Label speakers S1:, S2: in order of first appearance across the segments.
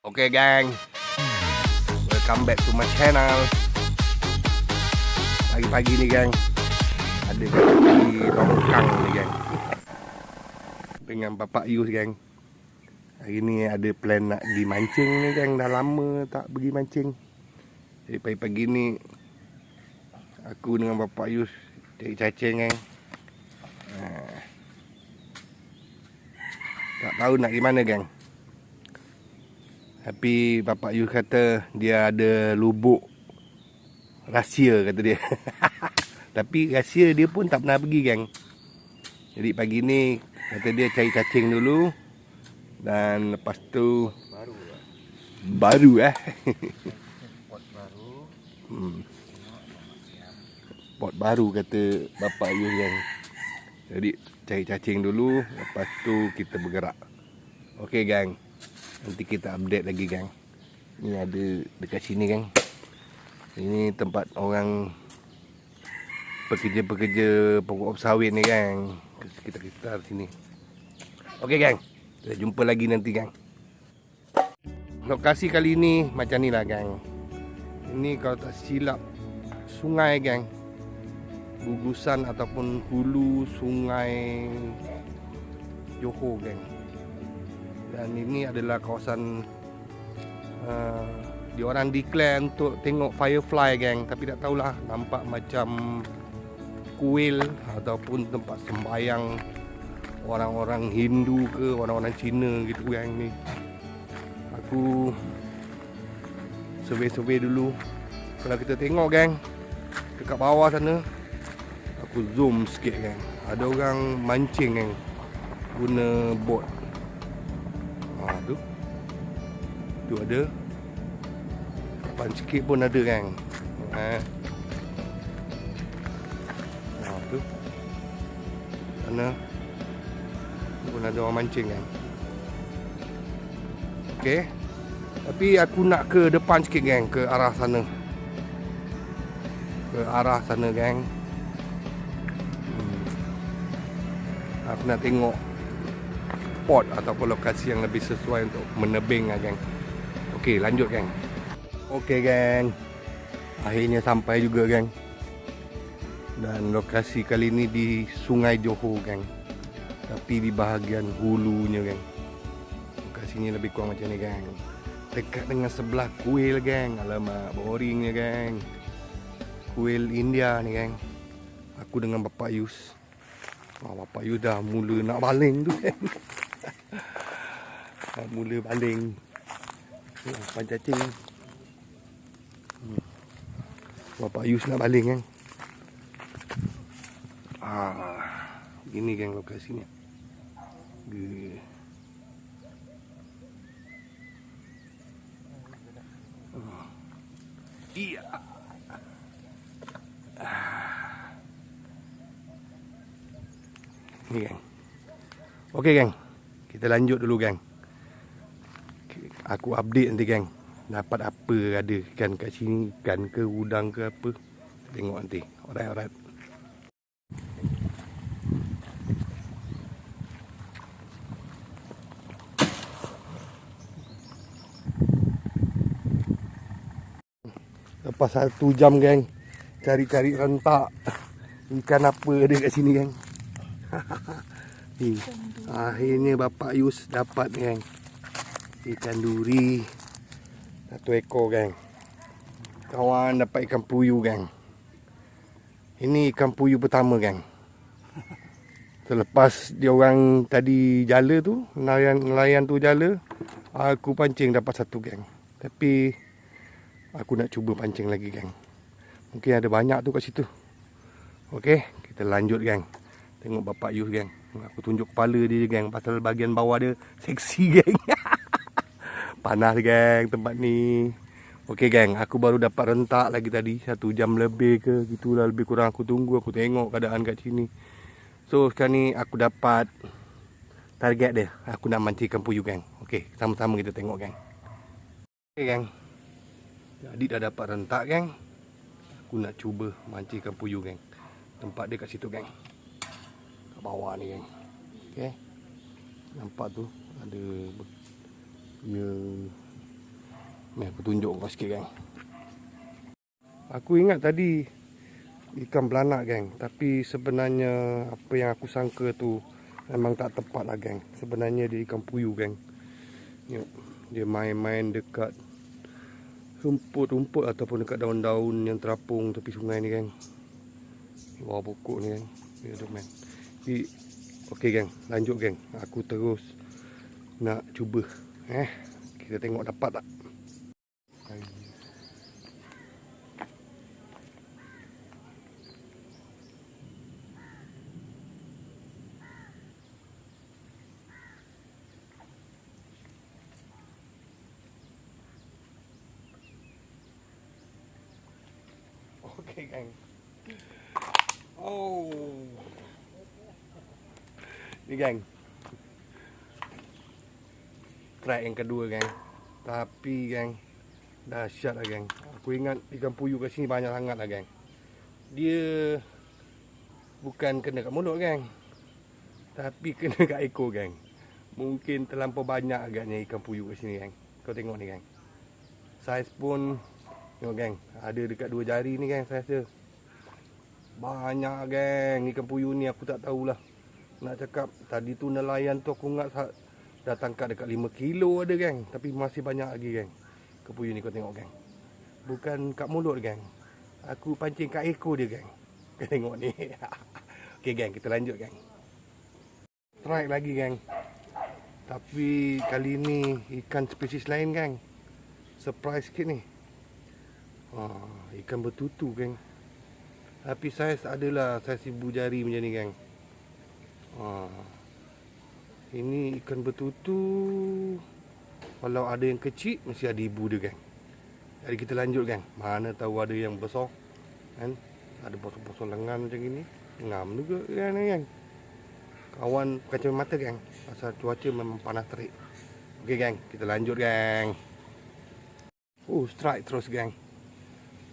S1: Okay gang. Welcome back to my channel. Pagi-pagi ni gang. Ada di longkang ni gang. Dengan Bapak Yus gang. Hari ni ada plan nak pergi mancing ni gang. Dah lama tak pergi mancing. Jadi pagi-pagi ni Aku dengan Bapak Yus Cari cacing gang. Ha. Tak tahu nak pergi mana gang tapi Bapak Yus kata dia ada lubuk rahsia kata dia. Tapi rahsia dia pun tak pernah pergi gang. Jadi pagi ni kata dia cari cacing dulu dan lepas tu
S2: baru lah.
S1: baru eh.
S2: pot baru
S1: hmm. Pot baru kata Bapak Yus gang. Jadi cari cacing dulu lepas tu kita bergerak. Okey gang. Nanti kita update lagi gang. Ni ada dekat sini gang. Ini tempat orang pekerja-pekerja pokok sawit ni gang. Sekitar-sekitar sini. Okey gang. Kita jumpa lagi nanti gang. Lokasi kali ni macam ni lah gang. Ini kalau tak silap sungai gang. Gugusan ataupun hulu sungai Johor gang dan ini adalah kawasan uh, dia orang declare untuk tengok firefly gang tapi tak tahulah nampak macam kuil ataupun tempat sembayang orang-orang Hindu ke orang-orang Cina gitu gang ni. Aku survey-survey dulu. Kalau kita tengok gang dekat bawah sana aku zoom sikit gang ada orang mancing gang guna boat Tu ada. Depan sikit pun ada kan. Ha. Ha tu. Sana. Pun ada orang mancing kan. Okey. Tapi aku nak ke depan sikit geng ke arah sana. Ke arah sana geng. Hmm. Aku nak tengok spot ataupun lokasi yang lebih sesuai untuk menebing lah geng. Okey, lanjut geng. Okey geng. Akhirnya sampai juga geng. Dan lokasi kali ini di Sungai Johor geng. Tapi di bahagian hulunya geng. Lokasinya lebih kurang macam ni geng. Dekat dengan sebelah kuil geng. Alamak, boringnya geng. Kuil India ni geng. Aku dengan Bapak Yus. Oh, Bapak Yus dah mula nak baling tu geng. mula baling umpan cacing hmm. Bapak Yus nak baling kan ah, Ini geng lokasinya Ge. Oh. Iya. Ah. Ni geng. Okey geng. Kita lanjut dulu geng. Aku update nanti geng. Dapat apa ada ikan kat sini, ikan ke udang ke apa. Tengok nanti. Alright, alright. Lepas satu jam geng Cari-cari rentak Ikan apa ada kat sini geng Ni Akhirnya Bapak Yus dapat geng Ikan duri. Satu ekor geng. Kawan dapat ikan puyuh geng. Ini ikan puyuh pertama geng. Selepas dia orang tadi jala tu Nelayan, nelayan tu jala Aku pancing dapat satu geng. Tapi Aku nak cuba pancing lagi geng. Mungkin ada banyak tu kat situ. Okey, kita lanjut geng. Tengok Bapak Yus geng. Aku tunjuk kepala dia geng Pasal bahagian bawah dia Seksi geng Panas geng tempat ni. Okey geng Aku baru dapat rentak lagi tadi. Satu jam lebih ke Gitulah. Lebih kurang aku tunggu Aku tengok keadaan kat sini. So sekarang ni aku dapat Target dia. Aku nak mancing ikan puyuh geng. Okey sama-sama kita tengok geng. Okey geng. Jadi dah dapat rentak geng. Aku nak cuba mancing ikan puyuh geng. Tempat dia kat situ geng. Kat bawah ni geng. Okay Nampak tu Ada Ya Ni aku tunjuk kau sikit geng. Aku ingat tadi ikan belanak geng. Tapi sebenarnya apa yang aku sangka tu memang tak tepat lah geng. Sebenarnya dia ikan puyuh geng. Tengok. Dia main-main dekat rumput-rumput ataupun dekat daun-daun yang terapung tepi sungai ni geng. Bawah pokok ni geng. Dia tu. Jadi, okey geng. Lanjut geng. Aku terus nak cuba. Eh, kita tengok dapat tak. Okey geng. Oh. Ni geng. Track yang kedua geng. Tapi geng dahsyat lah geng. Aku ingat ikan puyuh kat sini banyak sangat lah geng. Dia bukan kena kat mulut geng. Tapi kena kat ekor geng. Mungkin terlampau banyak agaknya ikan puyuh kat sini geng. Kau tengok ni geng. Saiz pun Tengok geng, ada dekat dua jari ni geng saya rasa. Banyak geng ikan puyuh ni aku tak tahulah. Nak cakap tadi tu nelayan tu aku ingat dah tangkap dekat 5 kilo ada geng. Tapi masih banyak lagi geng. Ikan puyuh ni kau tengok geng. Bukan kat mulut geng. Aku pancing kat ekor dia geng. Kau tengok ni. Okey geng, kita lanjut geng. Strike lagi geng. Tapi kali ni ikan spesies lain geng. Surprise sikit ni. Ha, ikan bertutu geng. Tapi saiz adalah saiz ibu jari macam ni geng. Ha. Ini ikan bertutu. Kalau ada yang kecil mesti ada ibu dia geng. Jadi kita lanjut geng. Mana tahu ada yang besar. Kan? Ada bosor-bosor lengan macam ni. Ngam juga kan geng. Kawan kacau mata geng. Pasal cuaca memang panas terik. Okey geng, kita lanjut geng. Oh, strike terus geng.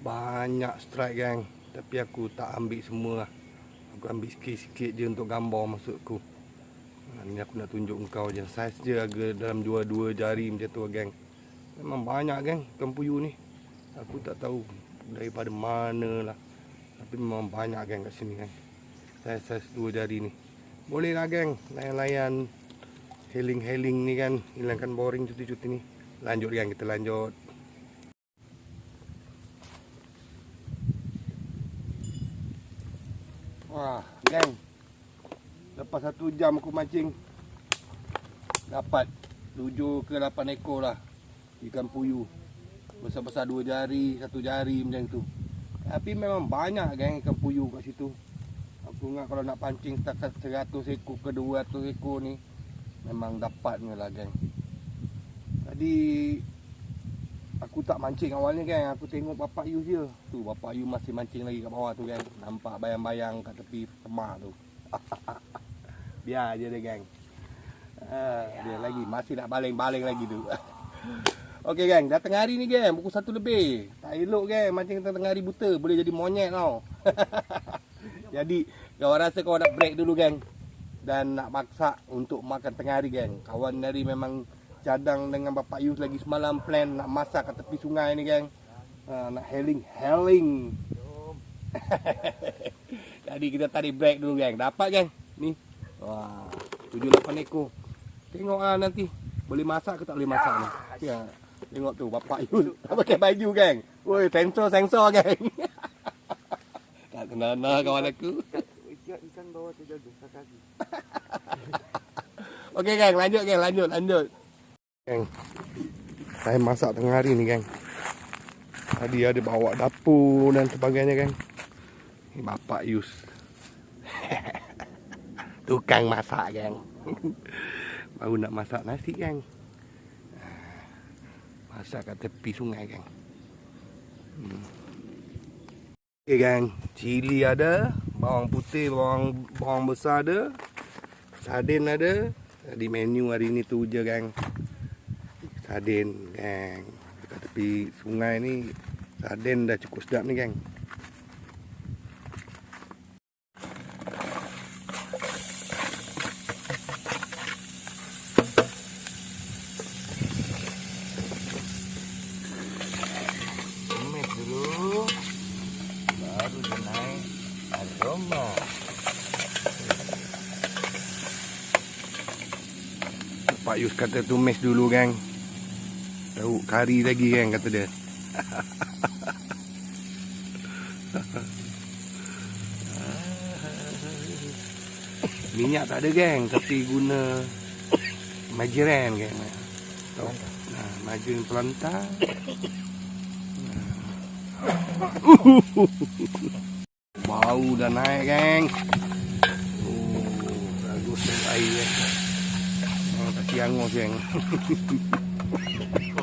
S1: Banyak strike geng Tapi aku tak ambil semua lah Aku ambil sikit-sikit je untuk gambar maksudku Ni aku nak tunjuk kau je. Saiz je agak dalam dua-dua jari macam tu geng. Memang banyak geng ikan puyuh ni. Aku tak tahu daripada mana lah Tapi memang banyak geng kat sini geng. Saiz-saiz dua jari ni. Boleh lah geng Layan-layan Heling-heling ni kan Hilangkan boring cuti-cuti ni. Lanjut geng kita lanjut Wah, geng. Lepas satu jam aku mancing dapat 7 ke 8 ekor lah ikan puyuh. Besar-besar dua jari, satu jari macam tu. Tapi memang banyak geng ikan puyuh kat situ. Aku ingat kalau nak pancing setakat 100 ekor ke 200 ekor ni memang dapatnya lah geng. Tadi aku tak mancing awalnya geng. Aku tengok bapak Yu je. Tu bapak Yu masih mancing lagi kat bawah tu geng. Nampak bayang-bayang kat tepi semak tu. Biar je dia geng. Uh, dia lagi masih nak baling-baling lagi tu. Okey geng, dah tengah hari ni geng, pukul 1 lebih. Tak elok geng mancing tengah hari buta, boleh jadi monyet tau. jadi kau rasa kau nak break dulu geng. Dan nak maksa untuk makan tengah hari geng. Kawan dari memang cadang dengan Bapak Yus lagi semalam plan nak masak kat tepi sungai ni geng. Ha, nak heling, heling. Jadi kita tarik break dulu geng. Dapat geng. Ni. Wah, 7 8 ekor. Tengok lah nanti boleh masak ke tak boleh masak ni. Ya. Tengok tu Bapak Yus tak pakai baju geng. Woi, sensor sensor geng. tak kenal nak kawan aku.
S2: Ikan ikan bawah tu jaga kaki.
S1: Okey geng, lanjut geng, lanjut, lanjut. Geng. Saya masak tengah hari ni geng. Tadi ada bawa dapur dan sebagainya geng. Ni bapak Yus. Tukang masak geng. Baru nak masak nasi geng. Masak kat tepi sungai geng. Hmm. Okay geng, cili ada, bawang putih, bawang bawang besar ada, sardin ada. Di menu hari ni tu je geng. Sardin geng. Dekat tepi sungai ni sardin dah cukup sedap ni geng. Yus kata tumis dulu geng. Tahu kari lagi geng kata dia. Minyak tak ada geng tapi guna majoran geng. Tahu? Nah, majoran pelantar. Bau dah naik geng. Oh, bagus tak siangus geng.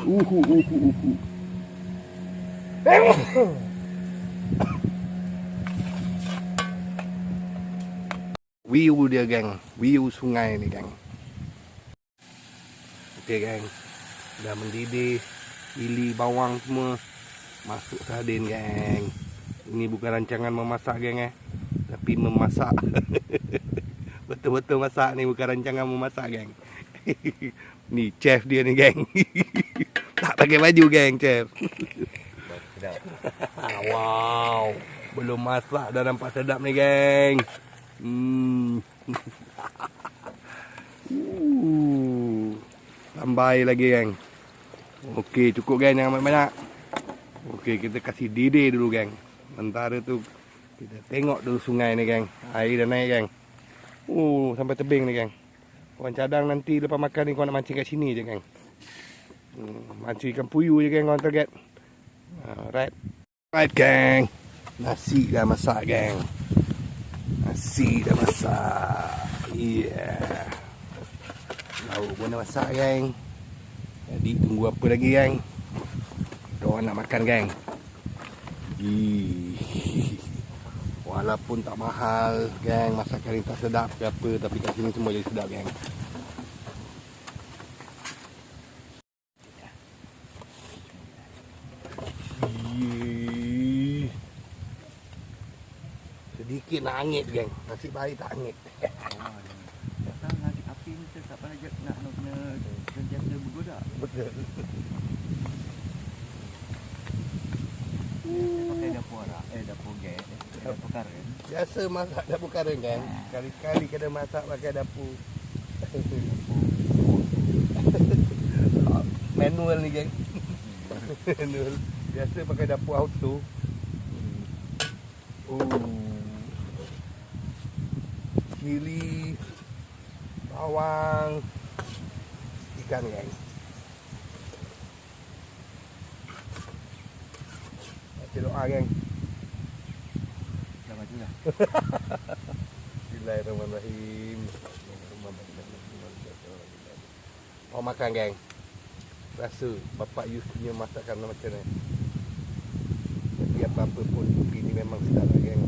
S1: uhu, uhu, uhu. View dia geng. View sungai ni geng. Okey geng. Dah mendidih. Ili bawang semua. Masuk sardin geng. Ini bukan rancangan memasak geng eh. Tapi memasak. Betul-betul masak ni bukan rancangan memasak geng. ni chef dia ni geng. tak pakai baju geng chef.
S2: Sedap.
S1: wow. Belum masak dah nampak sedap ni geng. Hmm. Uh. Tambah lagi geng. Okey cukup geng jangan banyak-banyak. Okey kita kasih didih dulu geng. Sementara tu kita tengok dulu sungai ni geng. Air dah naik geng. Oh sampai tebing ni geng. Korang cadang nanti lepas makan ni korang nak mancing kat sini je geng. Hmm, mancing ikan puyuh je geng korang target. Alright. Alright geng. Nasi dah masak geng. Nasi dah masak. Yeah. Lauk pun dah masak geng. Jadi tunggu apa lagi geng? Diorang nak makan geng. Ih. Walaupun tak mahal geng, masakan ni tak sedap ke apa tapi kat sini semua jadi sedap geng. Ih. Sedikit nak angit geng. Nasib baik tak angit.
S2: Api ni tak pernah nak nak kena sentiasa bergoda.
S1: Betul.
S2: Pakai dapur arak, eh dapur gas, eh, dapur karen.
S1: Biasa masak dapur karen kan. Kali-kali kena masak pakai dapur. Manual ni geng. Manual. Biasa pakai dapur auto. Oh. Cili bawang ikan geng. Baca doa geng.
S2: Dah maju dah.
S1: Bismillahirrahmanirrahim. Mau makan geng. Rasa bapak Yus punya masakan macam ni. Tapi apa-apa pun kopi ni memang sedap lah geng.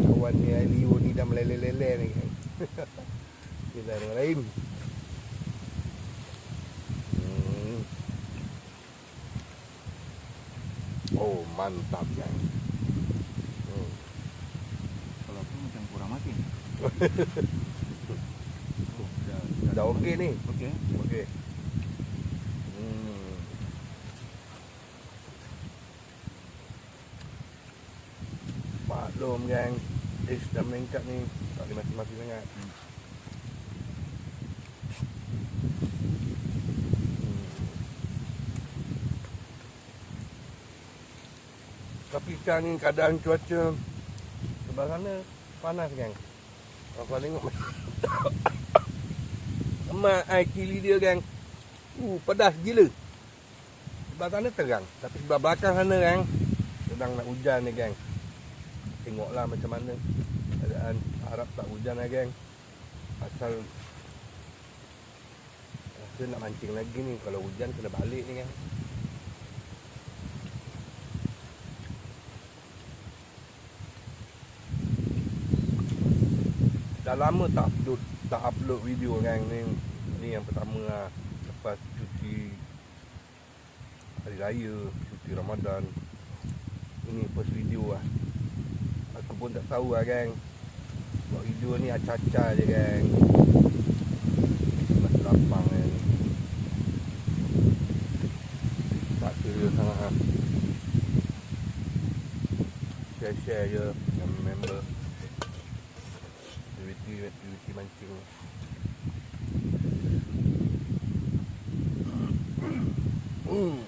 S1: Kawan ni Leo ni dah meleleh-leleh ni geng. Bismillahirrahmanirrahim. Hmm. Oh mantap geng. Hmm.
S2: Kalau aku macam kurang makin. dah,
S1: Dah okey ni.
S2: Okey.
S1: Okey. Hmm. Maklum gang. Age dah meningkat ni. Tak boleh mati-mati sangat. Hmm. Tapi sekarang ni keadaan cuaca sebelah sana panas gang. Kalau tengok Emak air kili dia gang. Uh, pedas gila. Sebelah sana terang. Tapi sebelah belakang sana gang. Sedang nak hujan ni gang. Tengoklah macam mana. Keadaan harap tak hujan lah gang. Asal Rasa nak mancing lagi ni. Kalau hujan kena balik ni gang. Dah lama tak upload tak upload video kan ni. Ni yang pertama lah. Lepas cuti hari raya cuti Ramadan. Ini first video lah. Aku pun tak tahu lah gang buat video ni acah-acah je gang masih lapang kan tak serius sangat lah. Share-share je dengan member aktiviti-aktiviti mancing Hmm.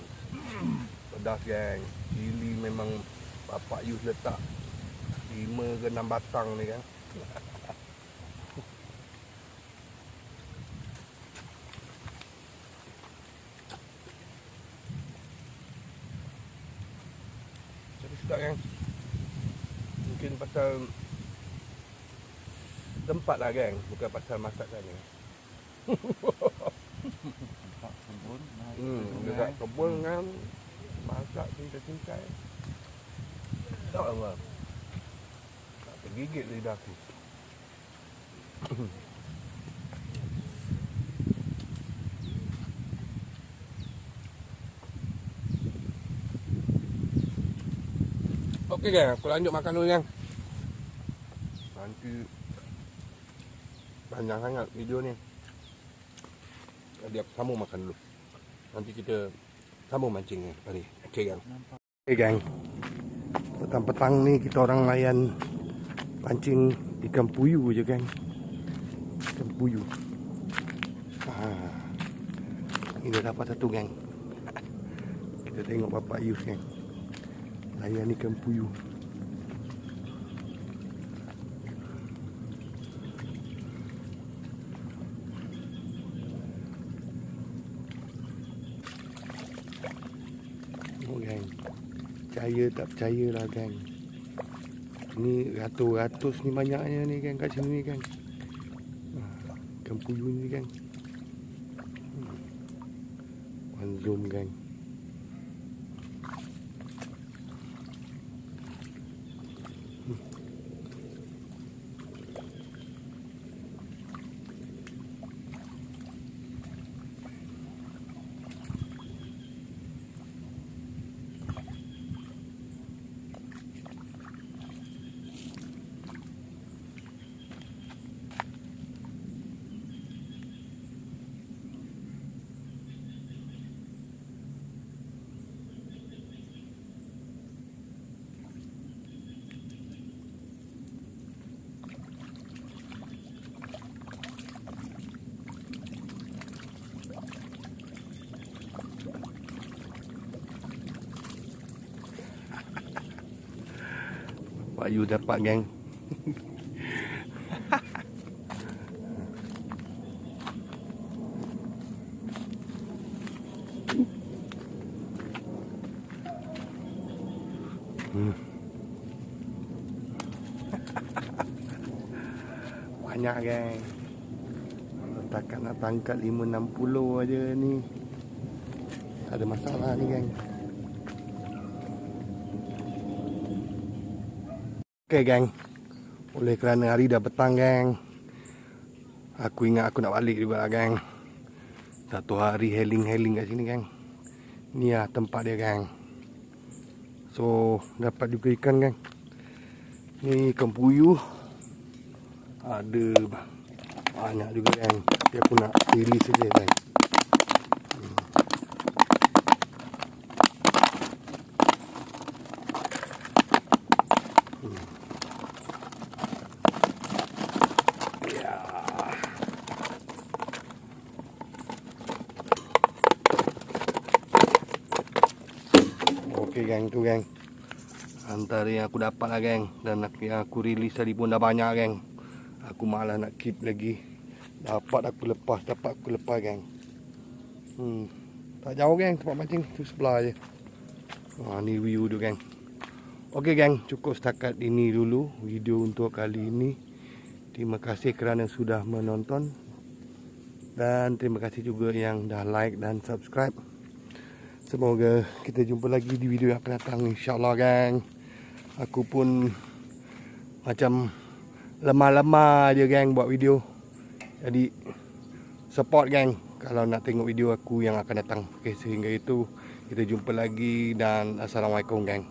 S1: Pedas geng. Cili memang bapak Yus letak 5 ke 6 batang ni kan. Tapi sedap kan. Mungkin pasal tempat lah geng, bukan pasal masakan ni.
S2: Tak kebun.
S1: Hmm, dekat kebun kan masak cintai-cintai. Tak apa. Tak tergigit lidah aku. Okey gang, aku lanjut makan dulu gang. Nanti panjang sangat video ni. Aku sambung makan dulu. Nanti kita sambung mancing ni. Okey gang. Okey gang. Petang-petang ni kita orang layan pancing ikan puyuh je gang. Ikan puyuh. Ha. Ini dah dapat satu gang. Kita tengok bapak Yus gang. Layan ikan puyuh. Oh gang Percaya tak percaya lah gang Ni ratus-ratus ni banyaknya ni gang kat sini ni gang Ah, Ikan puyuh ni gang Hmm. One zoom gang Hmm. Pak Yu dapat gang Hmm. Banyak geng. Takkan nak tangkap 5-60 aja ni. Tak ada masalah ni geng Okay geng. Oleh kerana hari dah petang geng. Aku ingat aku nak balik juga lah geng. Satu hari heling-heling kat sini geng. Ni lah tempat dia geng. So dapat juga ikan geng. Ni ikan puyuh. Ada banyak juga geng. Tapi aku nak release saja geng Ya. Okey geng tu geng. Antara yang aku dapat lah geng dan yang aku release tadi pun dah banyak geng. Aku malas nak keep lagi. Dapat aku lepas, dapat aku lepas geng. Hmm. Tak jauh geng tempat mancing tu sebelah je. Ha ni view tu geng. Okey geng, cukup setakat ini dulu video untuk kali ini. Terima kasih kerana sudah menonton. Dan terima kasih juga yang dah like dan subscribe. Semoga kita jumpa lagi di video yang akan datang insyaAllah gang. Aku pun macam lemah-lemah je gang buat video. Jadi support gang kalau nak tengok video aku yang akan datang. Okay, sehingga itu kita jumpa lagi dan Assalamualaikum gang.